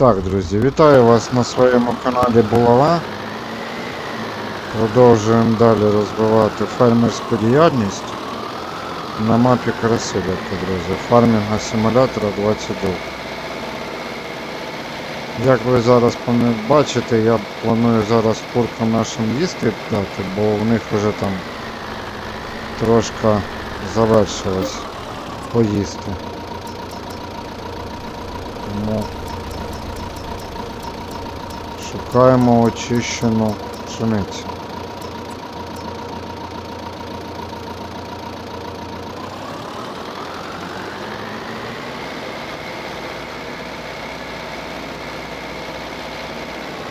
Так, друзі, вітаю вас на своєму каналі Булава. Продовжуємо далі розвивати фермерську діяльність на мапі Красилівка, друзі. Фармінга симулятора 22. Як ви зараз бачите, я планую зараз куркам нашим їсти дати, бо в них вже там трошки завершилось поїсти. Тому Шукаємо очищену пшеницю.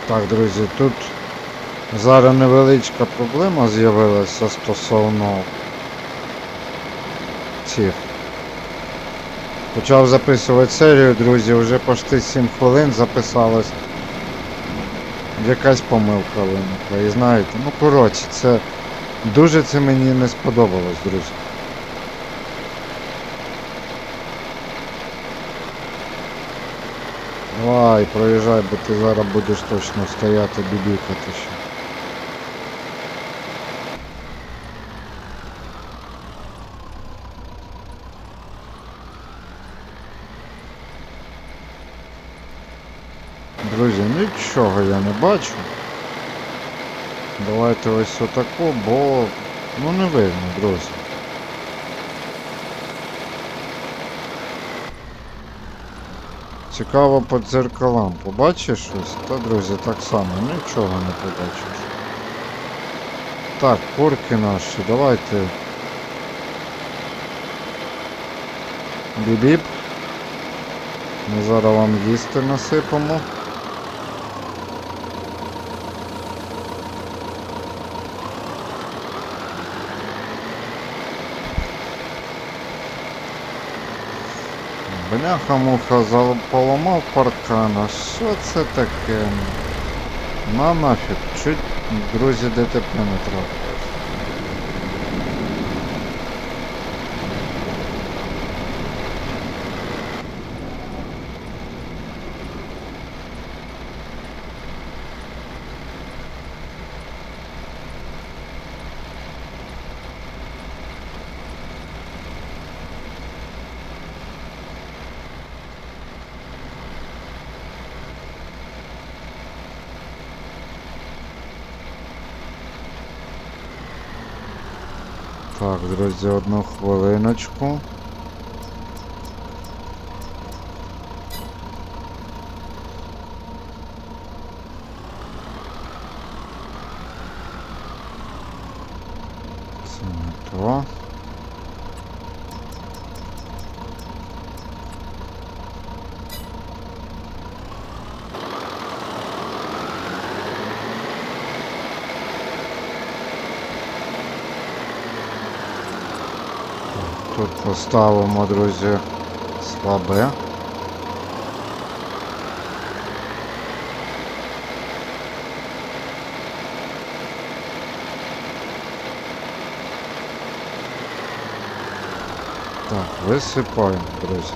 Так, друзі, тут зараз невеличка проблема з'явилася стосовно цих. Почав записувати серію, друзі, вже почти 7 хвилин записалось якась помилка виникла. І знаєте, ну коротше, це дуже це мені не сподобалось, друзі. Давай, проїжджай, бо ти зараз будеш точно стояти, бібікати ще. Друзі, нічого я не бачу. Давайте ось отако, бо ну не видно, друзі. Цікаво по дзеркалам. Побачиш щось? Та, друзі, так само, нічого не побачиш. Так, курки наші, давайте. Бібіп. Ми зараз вам їсти насипемо. Бляха-муха поламав паркана. Що це таке? На нафіг, чуть, друзі, ДТП не трапилось. Так, друзі, одну хвилиночку. Це не то. Тут поставимо, друзі, слабе. Так, висипаємо, друзі.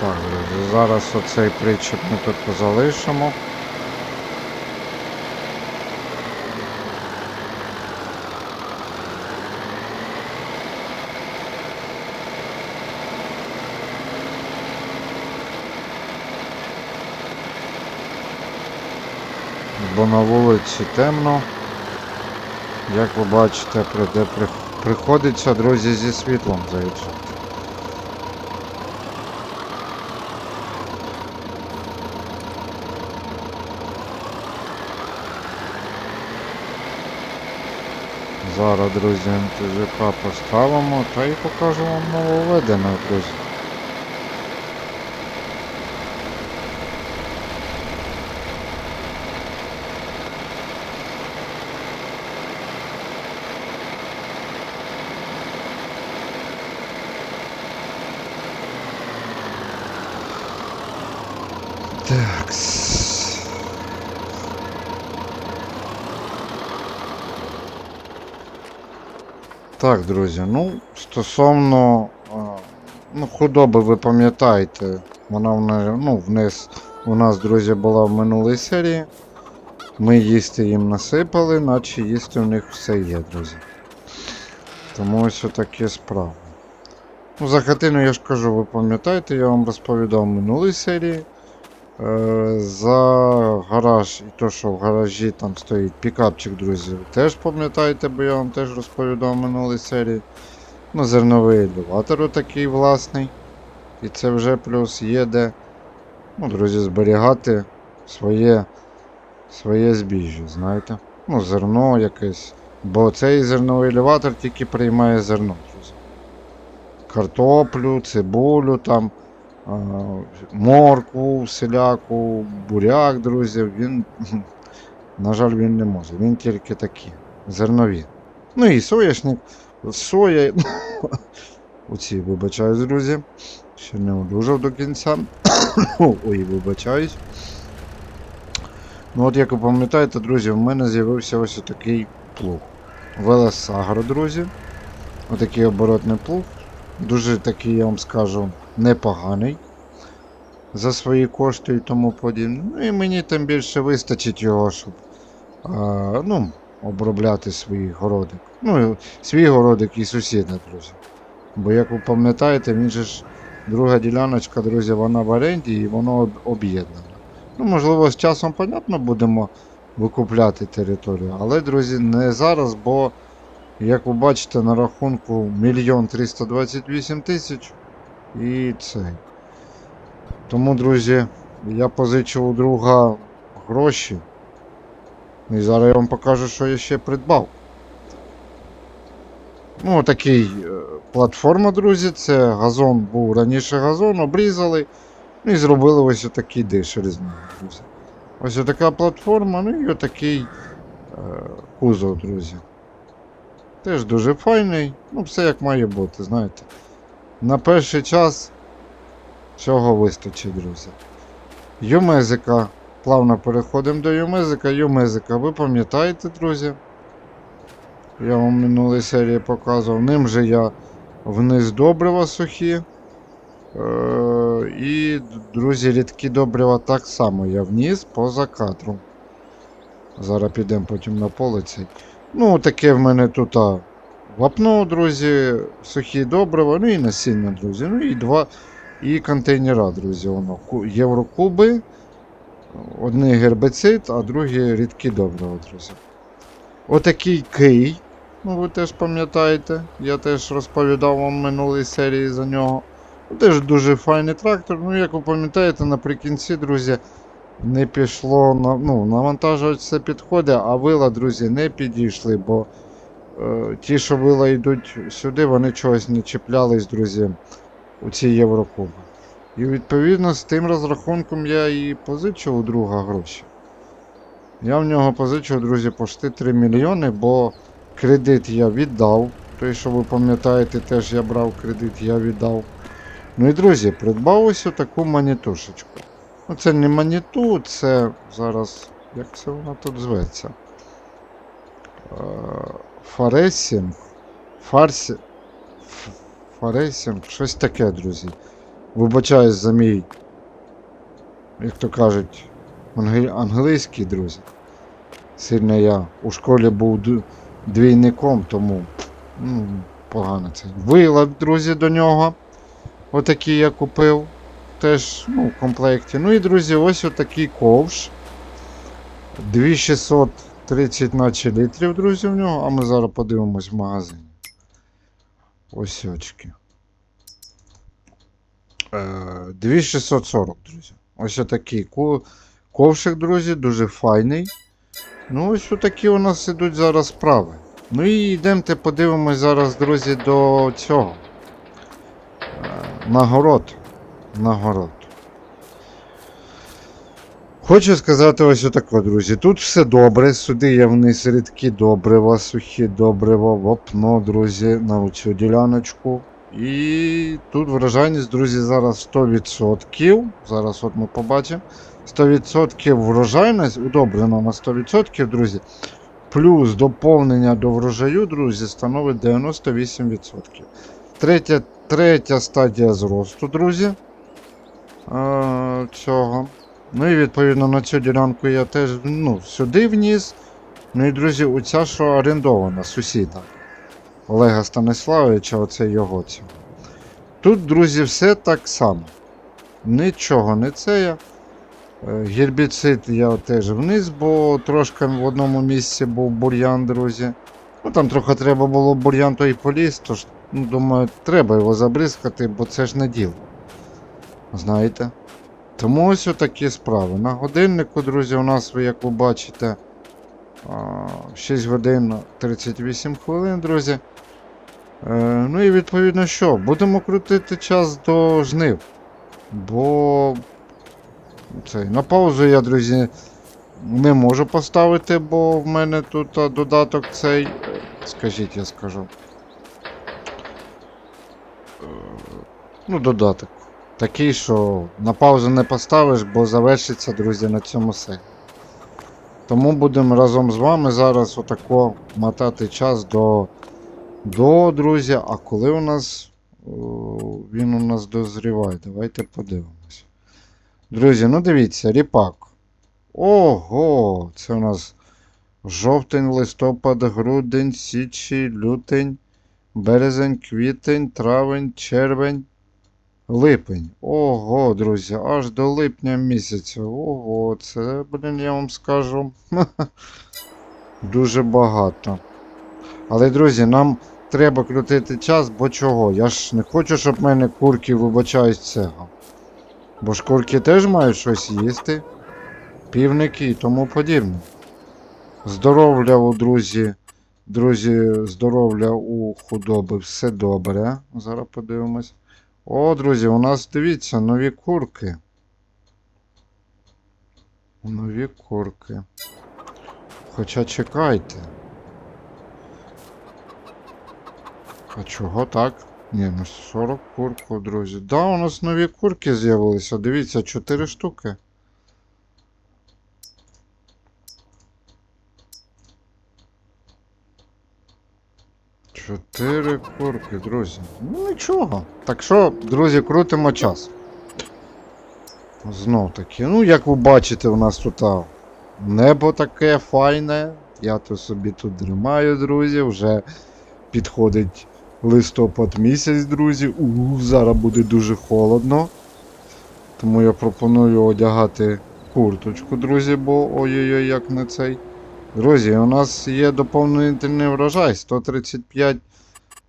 Так, друзі, зараз оцей причіп ми тут залишимо. Бо на вулиці темно. Як ви бачите, приходиться, друзі, зі світлом заїжджати. Зараз, друзі, МТЖК поставимо та і покажу вам нововведене, друзі. Так. Друзі, ну, стосовно ну, худоби, ви пам'ятаєте, вона в нас, ну, вниз у нас, друзі, була в минулій серії. Ми їсти їм насипали, наче їсти у них все є, друзі. Тому ось такі справи. Ну, за хатину я ж кажу, ви пам'ятаєте, я вам розповідав в минулій серії. Е, за гараж і то, що в гаражі там стоїть пікапчик, друзі, теж пам'ятаєте, бо я вам теж розповідав в минулій серії. Ну, зерновий елеватор такий власний. І це вже плюс є де, ну, друзі, зберігати своє, своє збіжжя, знаєте. Ну, зерно якесь. Бо цей зерновий елеватор тільки приймає зерно, друзі. Картоплю, цибулю там, а, моркву, селяку, буряк, друзі. Він, на жаль, він не може. Він тільки такі, зернові. Ну і соняшник, соя. Оці, вибачаюсь, друзі. Ще не одужав до кінця. Ой, вибачаюсь. Ну от як ви пам'ятаєте, друзі, в мене з'явився ось такий плуг. Велес Агро, друзі. Отакий оборотний плуг. Дуже такий, я вам скажу, непоганий. За свої кошти і тому подібне. Ну і мені тим більше вистачить його, щоб а, ну, обробляти свій городик. Ну, свій городик і сусіда, друзі. Бо як ви пам'ятаєте, він же ж друга діляночка, друзі, вона в оренді і воно об'єднане. Ну, можливо, з часом, понятно, будемо викупляти територію, але, друзі, не зараз, бо, як ви бачите, на рахунку 1 328 тисяч і цей. Тому, друзі, я позичив у друга гроші. І зараз я вам покажу, що я ще придбав. Ну, такий е, платформа, друзі. Це газон був раніше газон, обрізали. Ну і зробили ось отакий дишер з. Ось така платформа, ну і отакий е, кузов, друзі. Теж дуже файний. Ну, все як має бути, знаєте. На перший час цього вистачить, друзі. Юмезика. Плавно переходимо до Юмезика. Юмезика, ви пам'ятаєте, друзі? Я вам в минулій серії показував. Ним же я вниз добрива сухі. Е, і, друзі, рідкі добрива так само я вниз поза кадром. Зараз підемо потім на поле цей. Ну, таке в мене тут а, вапно, друзі, сухі добрива, ну і насіння, друзі. Ну і два. І контейнера, друзі, воно. Єврокуби. Одний гербицид, а другий рідкі добрива, друзі. Отакий кий. Ну, ви теж пам'ятаєте. Я теж розповідав вам минулій серії за нього. Теж дуже файний трактор. Ну, як ви пам'ятаєте, наприкінці, друзі, не пішло на. Ну, навантажувач все підходить, а вила, друзі, не підійшли, бо е, ті, що вила йдуть сюди, вони чогось не чіплялись, друзі, у ці Єврокуби. І відповідно з тим розрахунком я і позичив у друга гроші. Я в нього позичив, друзі, почти 3 мільйони, бо кредит я віддав. Той, що ви пам'ятаєте, теж я брав кредит, я віддав. Ну і друзі, придбав ось таку манітушечку. Ну це не маніту, це зараз. Як це вона тут зветься? Е, Фаресінг. Фарсі. Фаресінг, щось таке, друзі. Вибачаюсь за мій, як то кажуть, англійський, друзі. Сильно я у школі був двійником, тому ну, погано це. Вила, друзі, до нього. Отакий я купив. Теж ну, в комплекті. Ну і, друзі, ось отакий ковш. 2630 наче літрів, друзі, в нього, а ми зараз подивимось в магазині. Ось очки. Е, 2640, друзі. Ось отакий ко- ковшик, друзі, дуже файний. Ну, ось отакі у нас ідуть зараз справи. Ну і йдемте подивимось зараз, друзі, до цього. Е, Нагород. Хочу сказати ось отако, друзі. Тут все добре. Сюди є вниз рідкі добрива, сухі добрива, вапно, друзі, на цю діляночку. І тут врожайність, друзі, зараз 100%. Зараз от ми побачимо. 100% врожайність, удобрено на 100%, друзі. плюс доповнення до врожаю, друзі, становить 98%. Третя, третя стадія зросту, друзі. Цього. Ну і відповідно на цю ділянку я теж ну, сюди вніс. Ну і друзі, оця, що орендована, сусіда. Олега Станиславовича, оце його ця. Тут, друзі, все так само. Нічого не це я. Е, Гербіцид я теж вниз, бо трошки в одному місці був бур'ян, друзі. Ну там трохи треба було бур'ян той поліз, тож, ну, думаю, треба його забризкати, бо це ж не діло. Знаєте? Тому ось такі справи. На годиннику, друзі, у нас, ви, як ви бачите, 6 годин 38 хвилин, друзі. Е, Ну і відповідно що? Будемо крутити час до жнив. Бо цей, на паузу я, друзі, не можу поставити, бо в мене тут додаток цей. Скажіть, я скажу. Е, Ну, додаток. Такий, що на паузу не поставиш, бо завершиться, друзі, на цьому все. Тому будемо разом з вами зараз отако мотати час до, до друзі. А коли у нас о, він у нас дозріває? Давайте подивимось. Друзі, ну дивіться, ріпак. Ого! Це у нас жовтень, листопад, грудень, січень, лютень, березень, квітень, травень, червень. Липень. Ого, друзі, аж до липня місяця. Ого, це, блін, я вам скажу. Дуже багато. Але, друзі, нам треба крутити час, бо чого? Я ж не хочу, щоб в мене курки вибачають цього. Бо ж курки теж мають щось їсти. Півники і тому подібне. Здоров'я у друзі. Друзі, здоров'я у худоби, все добре. Зараз подивимось. О, друзі, у нас дивіться, нові курки. Нові курки. Хоча чекайте. А чого так? Ні, ну 40 курку, друзі. Да, у нас нові курки з'явилися. Дивіться, 4 штуки. Чотири курки, друзі. Ну нічого. Так що, друзі, крутимо час. Знов таки. Ну, як ви бачите, у нас тут а, небо таке файне. Я то собі тут дрімаю, друзі. Вже підходить листопад місяць, друзі. У, зараз буде дуже холодно. Тому я пропоную одягати курточку, друзі, бо ой-ой-ой, як на цей. Друзі, у нас є доповнительний врожай 135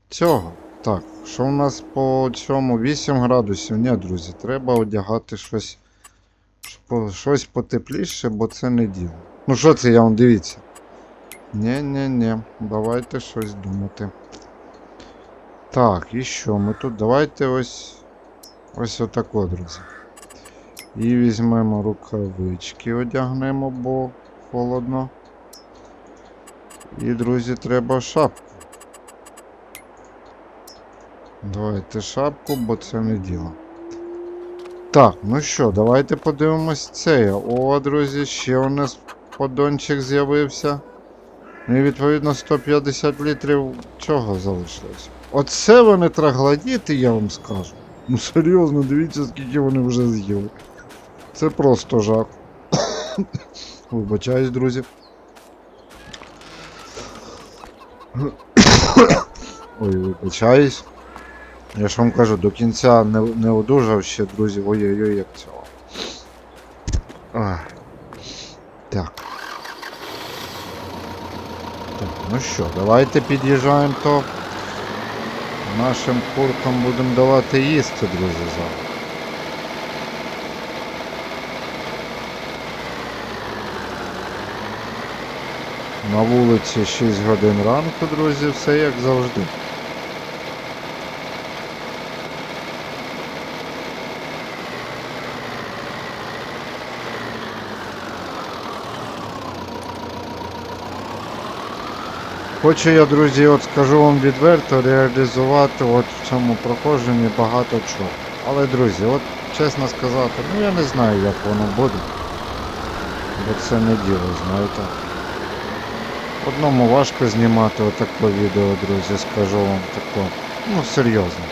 цього. Так, що у нас по цьому 8 градусів? Ні, друзі, треба одягати щось щось потепліше, бо це не діло. Ну що це я вам дивіться? Ні-ні-ні, давайте щось думати. Так, і що ми тут? Давайте ось ось отако, друзі. І візьмемо рукавички, одягнемо, бо холодно. І, друзі, треба шапку. Давайте шапку, бо це не діло. Так, ну що, давайте подивимось це. О, друзі, ще у нас подончик з'явився. І відповідно 150 літрів чого залишилось. Оце вони троглодіти, я вам скажу. Ну серйозно, дивіться, скільки вони вже з'їли. Це просто жах. Вибачаюсь, друзі. Ой, вибачаюсь. Я ж вам кажу, до кінця не, не одужав ще, друзі. Ой-ой-ой, як цього. Так. Так, ну що, давайте під'їжджаємо то. Нашим куркам будемо давати їсти, друзі, зараз. На вулиці 6 годин ранку, друзі, все як завжди. Хочу я, друзі, от скажу вам відверто, реалізувати от в цьому проходженні багато чого. Але, друзі, от чесно сказати, ну я не знаю, як воно буде. Бо це не діло, знаєте. Одному важко знімати отаке відео, друзі, скажу вам тако. Ну, серйозно.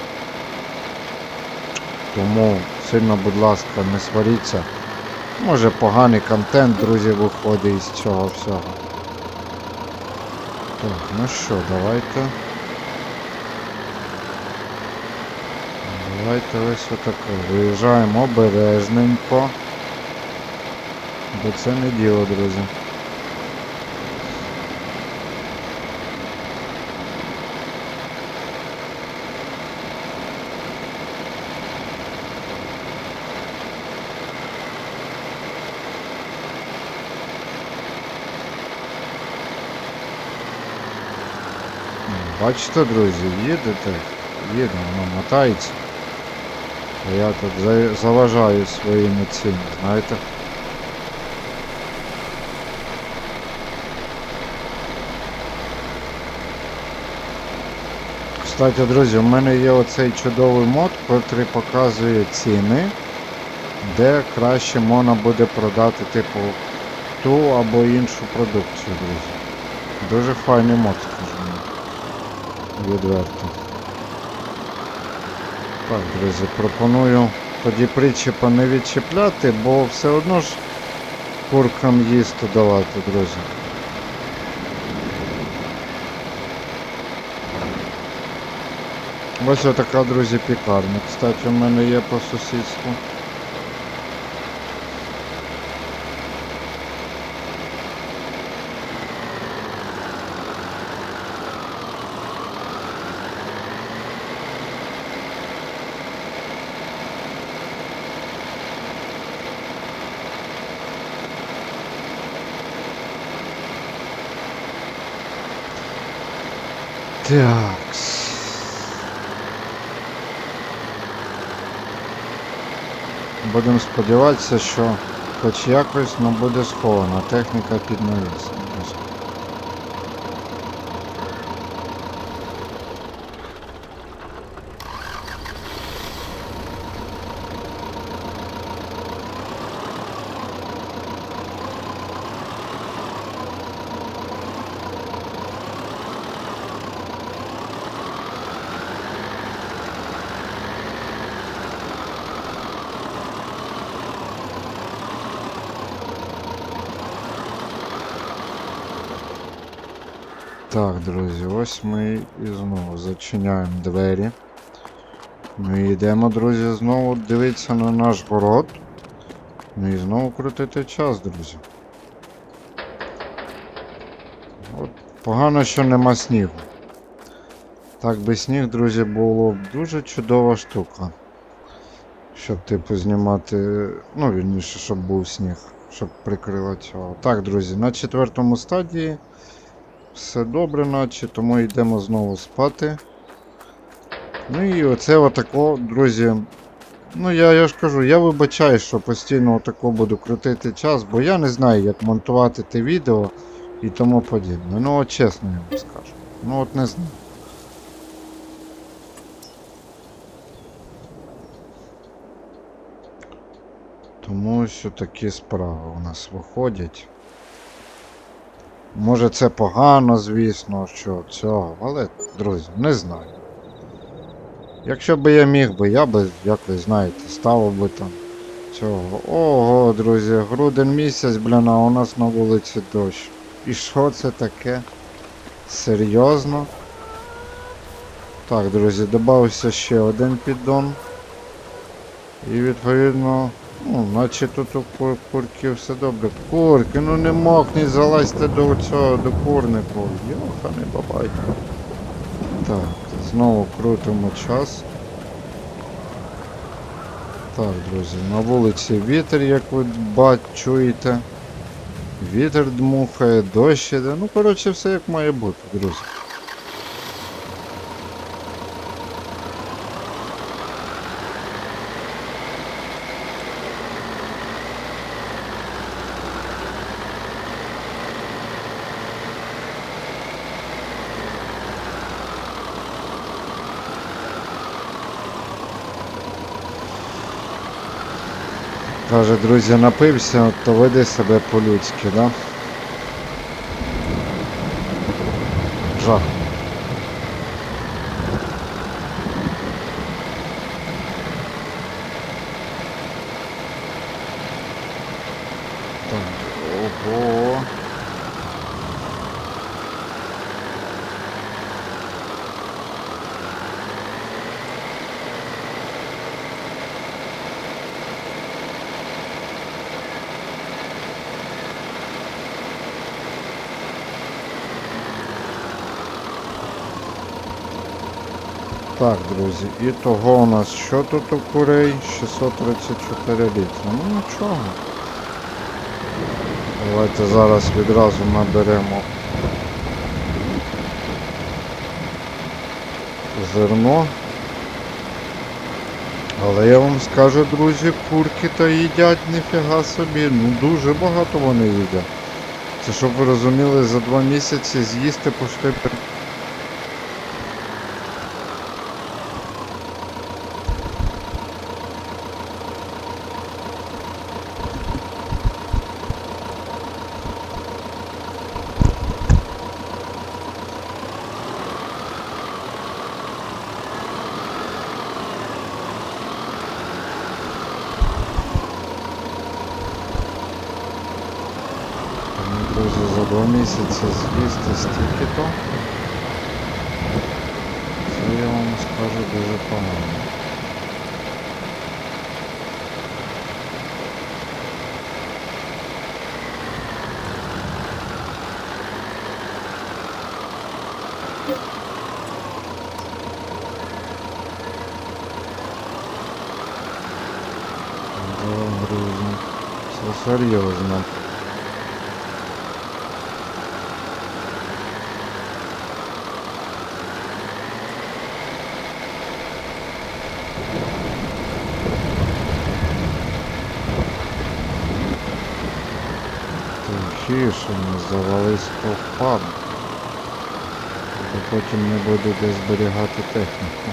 Тому сильно, будь ласка, не сваріться. Може поганий контент, друзі, виходить із цього всього. Так, ну що, давайте. Давайте ось отако. Виїжджаємо обережненько. Бо це не діло, друзі. Бачите, друзі, їдете, їде, воно мотається. А я тут заважаю своїми цими, знаєте. Кстати, друзі, у мене є оцей чудовий мод, який показує ціни, де краще можна буде продати, типу, ту або іншу продукцію, друзі. Дуже файний мод. Відверто. Так, друзі, пропоную тоді причепа не відчіпляти, бо все одно ж куркам їсти давати, друзі. Ось така, друзі, пікарня. Кстати, у мене є по сусідству. Такс. Будемо сподіватися, що хоч якось але буде схована техніка під навісом. Ось. Так, друзі, ось ми і знову зачиняємо двері. Ми йдемо, друзі, знову дивитися на наш город. Ну і знову крутити час, друзі. От погано, що нема снігу. Так би сніг, друзі, було б дуже чудова штука. Щоб, типу, знімати. Ну, вірніше, щоб був сніг, щоб прикрило цього. Так, друзі, на четвертому стадії. Все добре, наче, тому йдемо знову спати. Ну і оце отако, друзі. Ну я, я ж кажу, я вибачаю, що постійно отако буду крутити час, бо я не знаю, як монтувати те відео і тому подібне. Ну от чесно я вам скажу. Ну от не знаю. Тому що такі справи у нас виходять. Може це погано, звісно, що цього, але, друзі, не знаю. Якщо би я міг би, я би, як ви знаєте, ставив би там цього. Ого, друзі, грудень місяць, блін, а у нас на вулиці дощ. І що це таке? Серйозно? Так, друзі, додався ще один піддон. І відповідно, ну, наче тут у кур- курків все добре. Курки, ну не мокніть, залазьте до цього, до курнику. Йоханий бабай. Так, знову крутимо час. Так, друзі, на вулиці вітер, як ви бать, чуєте. Вітер дмухає, дощ іде. Ну, коротше, все як має бути, друзі. Каже, друзі, напився, то веди себе по-людськи, да? Жах. Друзі, і того у нас що тут у курей? 634 літри. Ну нічого. Давайте зараз відразу наберемо зерно. Але я вам скажу, друзі, курки то їдять ніфіга собі. Ну дуже багато вони їдять. Це щоб ви розуміли, за два місяці з'їсти пошти Друзі, за два місяці з'їсти стільки то. Це я вам скажу дуже погано. Да, друзі, це серйозно. Тихіше, не завались то впад. Бо потім не буде де зберігати техніку.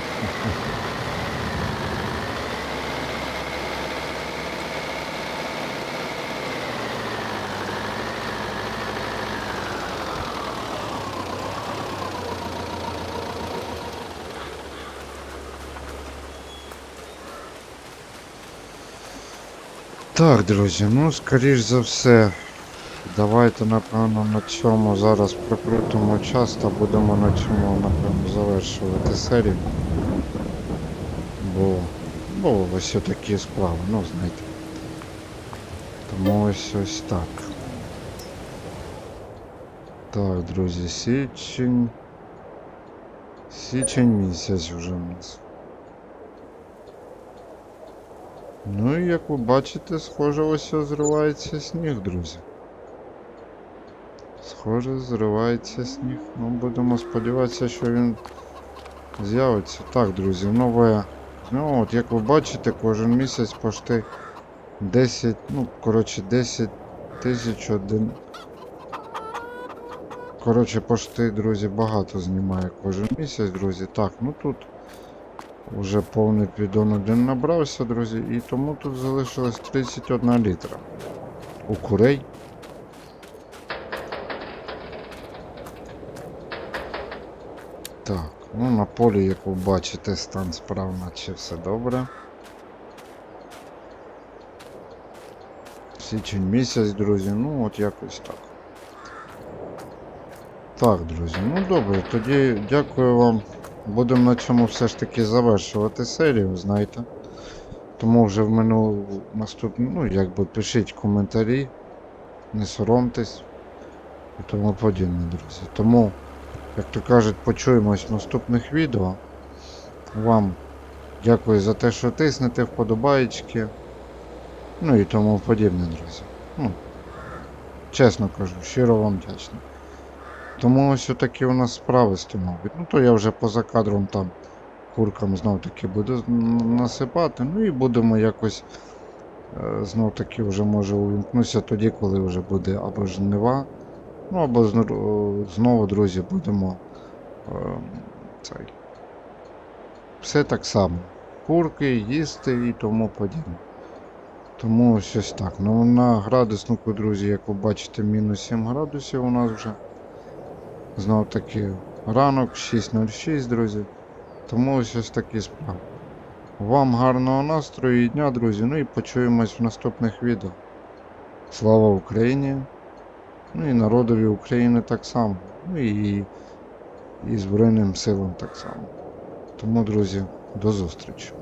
Так, друзі, ну скоріш за все, давайте напевно на цьому зараз прикрутимо час та будемо на цьому напевно завершувати серію. Бо, бо ось такі справи, ну знаєте. Тому ось ось так. Так, друзі, січень. Січень місяць вже у нас. Ну і як ви бачите, схоже, ось зривається сніг, друзі. Схоже, зривається сніг. Ну, будемо сподіватися, що він з'явиться. Так, друзі, нове. Ну, от як ви бачите, кожен місяць пошти 10, ну, коротше, 10 тисяч один. Коротше, пошти, друзі, багато знімає кожен місяць, друзі. Так, ну тут Уже повний піддон один набрався, друзі, і тому тут залишилось 31 літра. У курей. Так, ну на полі, як ви бачите, стан справ наче все добре. Січень місяць, друзі, ну от якось так. Так, друзі, ну добре, тоді дякую вам. Будемо на цьому все ж таки завершувати серію, знаєте. Тому вже в минулу наступну, ну якби пишіть коментарі, не соромтесь і тому подібне, друзі. Тому, як то кажуть, почуємось в наступних відео. Вам дякую за те, що тиснете вподобаєчки. Ну і тому подібне, друзі. Ну, чесно кажу, щиро вам вдячний. Тому ось такі у нас справи становлять. Ну то я вже поза кадром там куркам знов таки буду насипати. Ну і будемо якось е, знов таки вже може увімкнуся тоді, коли вже буде або жнива. Ну або знову, друзі, будемо е, цей. Все так само. Курки, їсти і тому подібне. Тому ось ось так. Ну на градуснику, друзі, як ви бачите, мінус 7 градусів у нас вже. Знов таки ранок 6.06, друзі. Тому ось ось такі справи. Вам гарного настрою і дня, друзі. Ну і почуємось в наступних відео. Слава Україні! Ну і народові України так само. Ну і, і Збройним силам так само. Тому, друзі, до зустрічі.